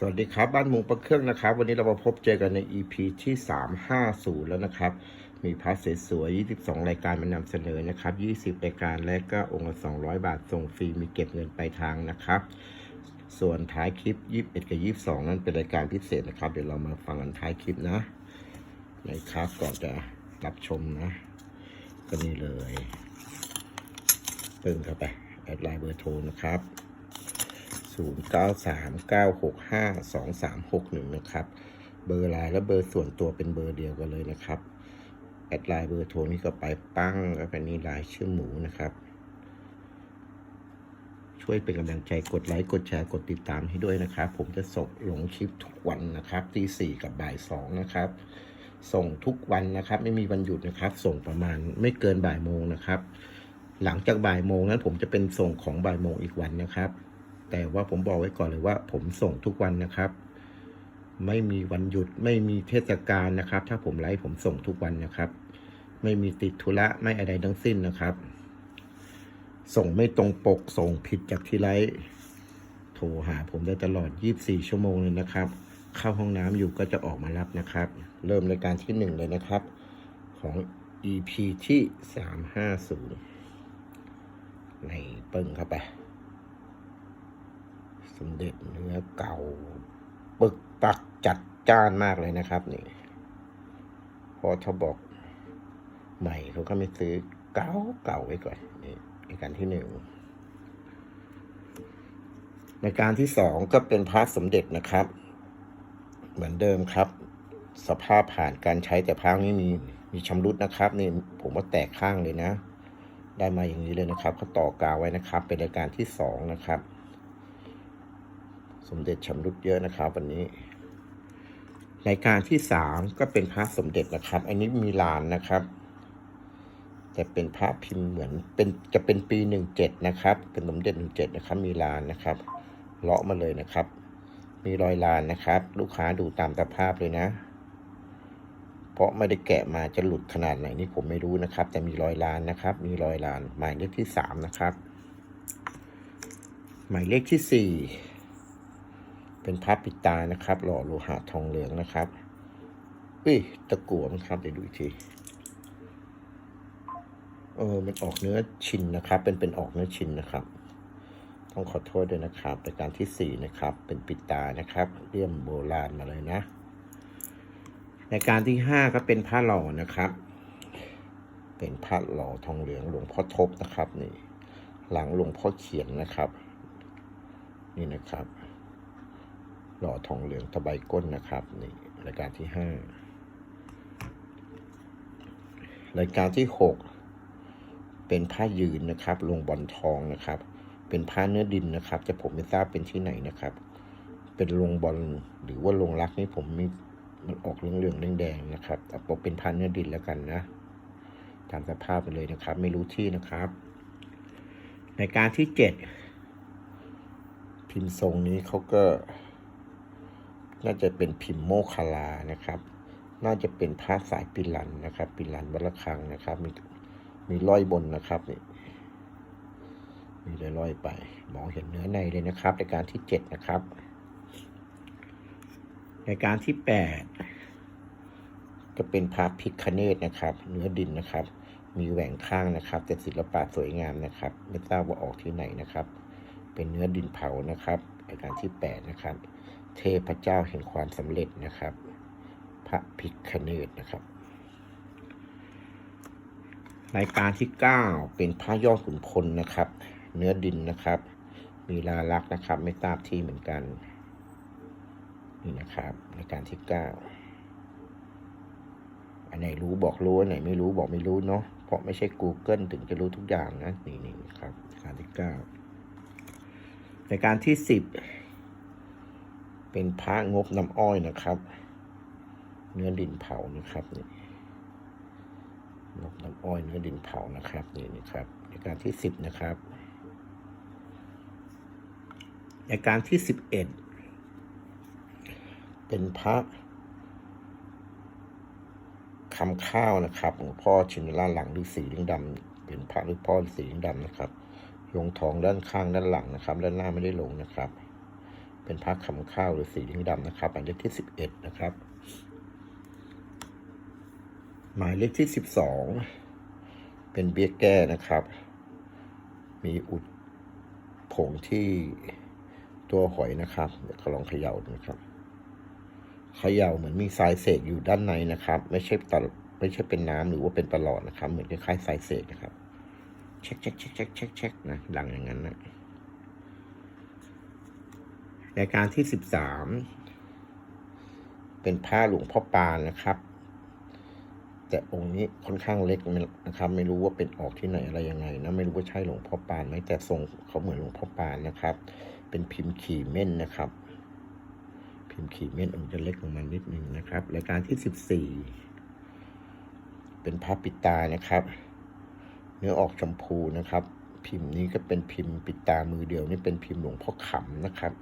สวัสดีครับบ้านมุงประเครื่องนะครับ วันนี้เรามาพบเจอกันใน EP ที่ 350 แล้วนะครับ มีพาร์ทสวยๆ22 รายการมานำเสนอนะครับ 20 รายการและก็องค์ละ200 บาทส่งฟรีมีเก็บเงินปลายทางนะครับ ส่วนท้ายคลิป 21 กับ 22 นั้นเป็นรายการพิเศษนะครับ เดี๋ยวเรามาฟังกันท้ายคลิปนะนะครับก่อนจะรับชมนะ ก็นี่เลยเปิ่งเข้าไปแอดไลน์เบอร์โทรนะครับ 0 9 3 9 6 5 2 3 6 1 นะครับ เบอร์ไลน์และเบอร์ส่วนตัวเป็นเบอร์เดียวกันเลยนะครับ แอดไลน์เบอร์โทรนี่ก็ไปปั้งแล้วไปนี่ไลน์ชื่อหมูนะครับ ช่วยเป็นกำลังใจกดไลค์ กดแชร์ กดติดตามให้ด้วยนะครับ ผมจะส่งลงคลิปทุกวันนะครับตีสี่กับบ่ายสองนะครับ ส่งทุกวันนะครับ ไม่มีวันหยุดนะครับ ส่งประมาณไม่เกินบ่ายโมงนะครับหลังจากบ่ายโมงนั้นผมจะเป็นส่งของบ่ายโมงอีกวันนะครับ แต่ว่าผมบอกไว้ก่อนเลยว่า ผมส่งทุกวันนะครับ ไม่มีวันหยุดไม่มีเทศกาลนะครับ ถ้าผมไลฟ์ผมส่งทุกวันนะครับ ไม่มีติดธุระไม่อะไรทั้งสิ้นนะครับ ส่งไม่ตรงปกส่งผิดจากที่ไลฟ์โทรหาผมได้ตลอด 24 ชั่วโมงเลยนะครับ เข้าห้องน้ำอยู่ก็จะออกมารับนะครับ เริ่มรายการที่หนึ่งเลยนะครับ ของ EP ที่ 350 ในเปิ้งเข้าไป สมเด็จเนื้อเก่า ปึกปักจัดจ้านมากเลยนะครับ นี่ พอถ้าบอก ใหม่เขาก็ไม่ซื้อเก่าเก่าไว้ก่อนนี่ในการที่หนึ่งในการที่สองก็เป็นพระสมเด็จนะครับ เหมือนเดิมครับ สภาพผ่านการใช้แต่พังนี้มีมีชำรุดนะครับนี่ผมว่าแตกข้างเลยนะ ได้มาอย่างนี้เลยนะครับเขาต่อกาวไว้นะครับ เป็นรายการที่สองนะครับ สมเด็จชำรุดเยอะนะครับวันนี้รายการที่สามก็เป็นพระสมเด็จนะครับ อันนี้มีลานนะครับ แต่เป็นพระพิมพ์เหมือนเป็นจะเป็นปีหนึ่งเจ็ดนะครับ เป็นสมเด็จหนึ่งเจ็ดนะครับ มีลานนะครับ เลาะมาเลยนะครับ มีรอยลานนะครับ ลูกค้าดูตามสภาพเลยนะ เพราะไม่ได้แกะมาจะหลุดขนาดไหนนี่ผมไม่รู้นะครับ แต่มีรอยลานนะครับ มีรอยลาน หมายเลขที่สามนะครับ หมายเลขที่สี่ เป็นพระปิตานะครับ หล่อโลหะทองเหลืองนะครับอุ้ยตะกั่วมันครับเดี๋ยวดูอีกทีเออมันออกเนื้อชินนะครับ เป็นเป็นออกเนื้อชินนะครับ ต้องขอโทษด้วยนะครับรายการที่สี่นะครับ เป็นปิตานะครับเลี่ยมโบราณมาเลยนะรายการที่ห้าก็เป็นพระหล่อนะครับ เป็นพระหล่อทองเหลืองหลวงพ่อทบนะครับ นี่ หลังหลวงพ่อเขียนนะครับ นี่นะครับ หล่อทองเหลืองตะไบก้นนะครับนี่รายการที่ห้ารายการที่หกเป็นผ้ายืนนะครับ ลงบอลทองนะครับ เป็นผ้าเนื้อดินนะครับแต่ผมไม่ทราบเป็นที่ไหนนะครับ เป็นลงบอลหรือว่าลงรักนี่ผมไม่มันออกเหลืองๆแดงๆนะครับแต่ผมเป็นผ้าเนื้อดินแล้วกันนะตามสภาพไปเลยนะครับ ไม่รู้ที่นะครับรายการที่เจ็ดพิมพ์ทรงนี้เขาก็ น่าจะเป็นพิมโมคลานะครับ น่าจะเป็นผ้าสายปิลันนะครับปิลันวัลคังนะครับ มีมีร้อยบนนะครับนี่มีร้อยไปมองเห็นเนื้อในเลยนะครับรายการที่เจ็ดนะครับรายการที่แปดก็เป็นพระพิคเนตนะครับ เนื้อดินนะครับ มีแหว่งข้างนะครับ แต่ศิลปะสวยงามนะครับ ไม่ทราบว่าออกที่ไหนนะครับ เป็นเนื้อดินเผานะครับ ราการที่แปดนะครับ เทพเจ้าแห่งความสำเร็จนะครับ พระพิคเนตนะครับรายการที่ 9 เป็นพระยอดขุนพลนะครับ เนื้อดินนะครับ มีลาลักษณ์นะครับ ไม่ทราบที่เหมือนกัน นี่นะครับรายการที่ 9 อันไหนรู้บอกรู้ อันไหนไม่รู้บอกไม่รู้เนาะเพราะไม่ใช่ Google ถึงจะรู้ทุกอย่างนะ นี่นี่ครับการที่ 9 รายการที่10เป็นพระงบน้ำอ้อยนะครับ เนื้อดินเผานะครับนี่งบน้ำอ้อยเนื้อดินเผานะครับนี่นะครับรายการที่สิบนะครับรายการที่สิบเอ็ดเป็นพระคำข้าวนะครับหลวงพ่อชินราหลังฤาษีลิงดำเป็นพระหรือพ่อฤาษีลิงดำนะครับ ลงทองด้านข้างด้านหลังนะครับ ด้านหน้าไม่ได้ลงนะครับ เป็นพระคำข้าวหรือสีลิงดำนะครับหมายเลขที่สิบเอ็ดนะครับ หมายเลขที่สิบสองเป็นเบี้ยแก้นะครับ มีอุดผงที่ตัวหอยนะครับเดี๋ยวขอลองเขย่าดูนะครับเขย่าเหมือนมีทรายเศษอยู่ด้านในนะครับ ไม่ใช่ตลไม่ใช่เป็นน้ำหรือว่าเป็นประหลอดนะครับ เหมือนคล้ายๆทรายเศษนะครับ เช็คเช็คเช็คเช็คเช็คเช็คนะดังอย่างนั้นนะรายการที่สิบสามเป็นผ้าหลวงพ่อปานนะครับ แต่องค์นี้ค่อนข้างเล็กนะครับ ไม่รู้ว่าเป็นออกที่ไหนอะไรยังไงนะไม่รู้ว่าใช่หลวงพ่อปานไหมแต่ทรงเขาเหมือนหลวงพ่อปานนะครับ เป็นพิมพ์ขี่เม่นนะครับ พิมพ์ขี่เม่นองค์จะเล็กลงมานิดนึงนะครับ รายการที่สิบสี่เป็นพระปิตานะครับ เนื้อออกชมพูนะครับ พิมพ์นี้ก็เป็นพิมพ์ปิดตามือเดียวนี่เป็นพิมพ์หลวงพ่อขำนะครับ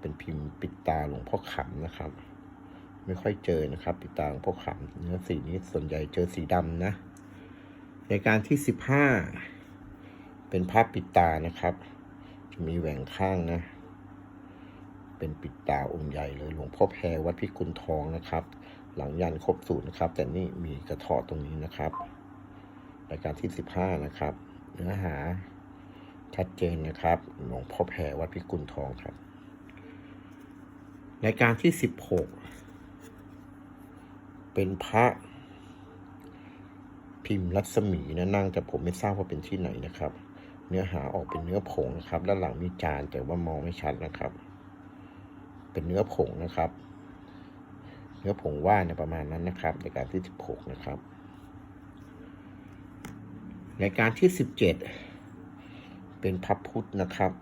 เป็นพิมพ์ปิดตาหลวงพ่อขำนะครับ ไม่ค่อยเจอนะครับ ปิดตาหลวงพ่อขำเนื้อสีนี้ส่วนใหญ่เจอสีดำนะรายการที่สิบห้าเป็นภาพปิดตานะครับ จะมีแหว่งข้างนะ เป็นปิดตาองค์ใหญ่เลยหลวงพ่อแพรวัดพิกุลทองนะครับ หลังยันครบสูตรนะครับ แต่นี่มีกระเทาะตรงนี้นะครับ รายการที่สิบห้านะครับ เนื้อหาชัดเจนนะครับ หลวงพ่อแพรวัดพิกุลทองครับรายการที่สิบหกเป็นพระพิมพ์รัศมีนะนั่งแต่ผมไม่ทราบว่าเป็นที่ไหนนะครับ เนื้อหาออกเป็นเนื้อผงนะครับด้านหลังมีจานแต่ว่ามองไม่ชัดนะครับ เป็นเนื้อผงนะครับ เนื้อผงว่านเนี่ยประมาณนั้นนะครับรายการที่สิบหกนะครับ รายการที่สิบเจ็ดเป็นพระพุทธนะครับ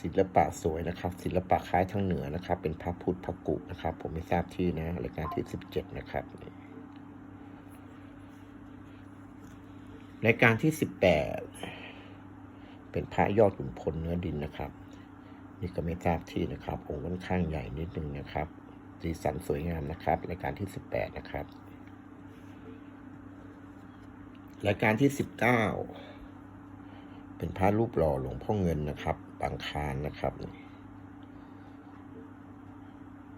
ศิลปะสวยนะครับ ศิลปะคล้ายทางเหนือนะครับ เป็นพระพุทธพระกุนะครับ ผมไม่ทราบที่นะรายการที่สิบเจ็ดนะครับรายการที่สิบแปดเป็นพระยอดขุนพลเนื้อดินนะครับ นี่ก็ไม่ทราบที่นะครับองค์ค่อนข้างใหญ่นิดนึงนะครับสีสันสวยงามนะครับรายการที่สิบแปดนะครับ รายการที่สิบเก้าเป็นพระรูปหล่อหลวงพ่อเงินนะครับบางคานนะครับ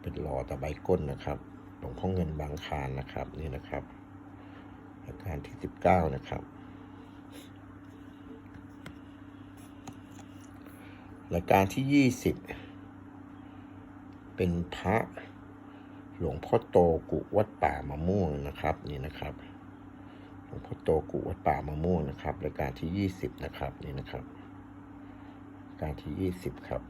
เป็นหล่อตะไบก้นนะครับ หลวงพ่อเงินบางคานนะครับ นี่นะครับรายการที่สิบเก้านะครับรายการที่ยี่สิบเป็นพระหลวงพ่อโตกุวัดป่ามะม่วงนะครับ นี่นะครับ พ่อโตกุวัดป่ามะม่วงนะครับรายการที่ยี่สิบนะครับนี่นะครับรายการที่ยี่สิบครับ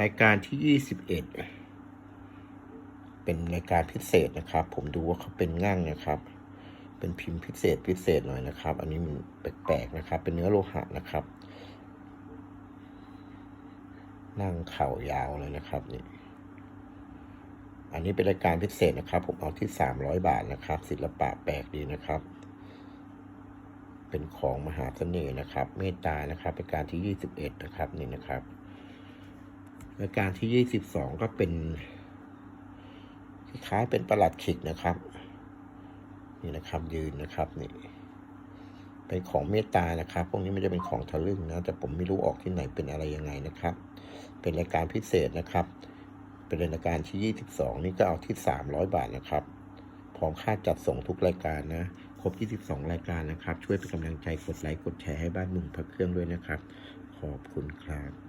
รายการที่ยี่สิบเอ็ดเป็นรายการพิเศษนะครับ ผมดูว่าเขาเป็นง่างนะครับ เป็นพิมพ์พิเศษพิเศษหน่อยนะครับ อันนี้มันแปลกๆนะครับ เป็นเนื้อโลหะนะครับนั่งเข่ายาวเลยนะครับนี่ อันนี้เป็นรายการพิเศษนะครับ ผมเอาที่สามร้อยบาทนะครับ ศิลปะแปลกดีนะครับ เป็นของมหาเสน่ห์นะครับ เมตตานะครับเป็นการที่ยี่สิบเอ็ดนะครับนี่นะครับรายการที่ยี่สิบสองก็เป็นคล้ายเป็นประหลัดขิกนะครับ นี่นะครับยืนนะครับนี่เป็นของเมตตานะครับ พวกนี้ไม่ได้เป็นของทะลึ่งนะ แต่ผมไม่รู้ออกที่ไหนเป็นอะไรยังไงนะครับ เป็นรายการพิเศษนะครับ เป็นรายการที่ 22 นี่ก็เอาที่ 300 บาทนะครับ พร้อมค่าจัดส่งทุกรายการนะ ครบ 22 รายการนะครับ ช่วยเป็นกำลังใจกดไลค์กดแชร์ให้บ้านมุงพักเครื่องด้วยนะครับ ขอบคุณครับ